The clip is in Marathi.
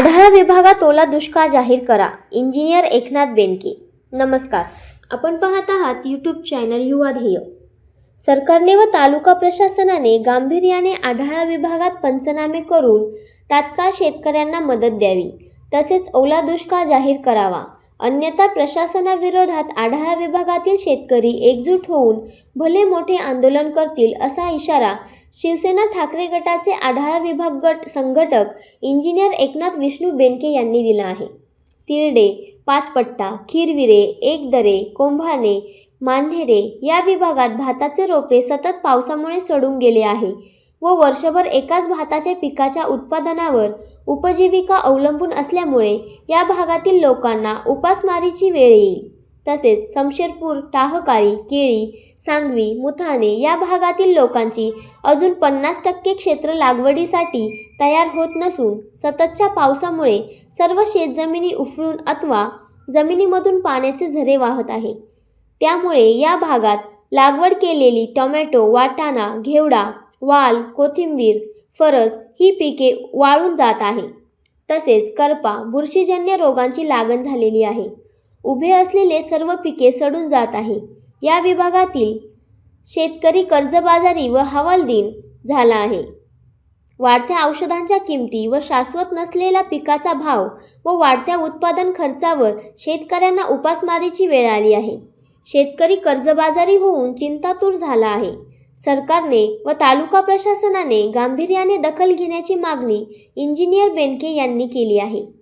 आढाळा विभागात ओला दुष्काळ जाहीर करा. इंजिनियर एकनाथ बेनके. नमस्कार. आपण पाहत आहात यूट्यूब चॅनल युवा ध्येय. सरकारने व तालुका प्रशासनाने गांभीर्याने आढाळा विभागात पंचनामे करून तात्काळ शेतकऱ्यांना मदत द्यावी. तसेच ओला दुष्काळ जाहीर करावा. अन्यथा प्रशासनाविरोधात आढाळा विभागातील शेतकरी एकजूट होऊन भले मोठे आंदोलन करतील असा इशारा शिवसेना ठाकरे गटाचे आढावा विभाग गट संघटक इंजिनियर एकनाथ विष्णू बेनके यांनी दिला आहे. तिरडे पाचपट्टा खीरविरे एकदरे कोंभाने मान्हेरे या विभागात भाताचे रोपे सतत पावसामुळे सडून गेले आहे व वर्षभर एकाच भाताच्या पिकाच्या उत्पादनावर उपजीविका अवलंबून असल्यामुळे या भागातील लोकांना उपासमारीची वेळ येईल. तसेच समशेरपूर टाहकारी केळी सांगवी मुथाणे या भागातील लोकांची अजून पन्नास टक्के क्षेत्र लागवडीसाठी तयार होत नसून सततच्या पावसामुळे सर्व शेतजमिनी उफळून अथवा जमिनीमधून पाण्याचे झरे वाहत आहे. त्यामुळे या भागात लागवड केलेली टोमॅटो वाटाणा घेवडा वाल कोथिंबीर फरस ही पिके वाळून जात आहे. तसेच करपा बुरशीजन्य रोगांची लागण झालेली आहे. उभे असलेले सर्व पिके सडून जात आहे. या विभागातील शेतकरी कर्जबाजारी व हवालदिन झाला आहे. वाढत्या औषधांच्या किमती व शाश्वत नसलेला पिकाचा भाव व वाढत्या उत्पादन खर्चावर शेतकऱ्यांना उपासमारीची वेळ आली आहे. शेतकरी कर्जबाजारी होऊन चिंतातूर झाला आहे. सरकारने व तालुका प्रशासनाने गांभीर्याने दखल घेण्याची मागणी इंजिनियर बेनके यांनी केली आहे.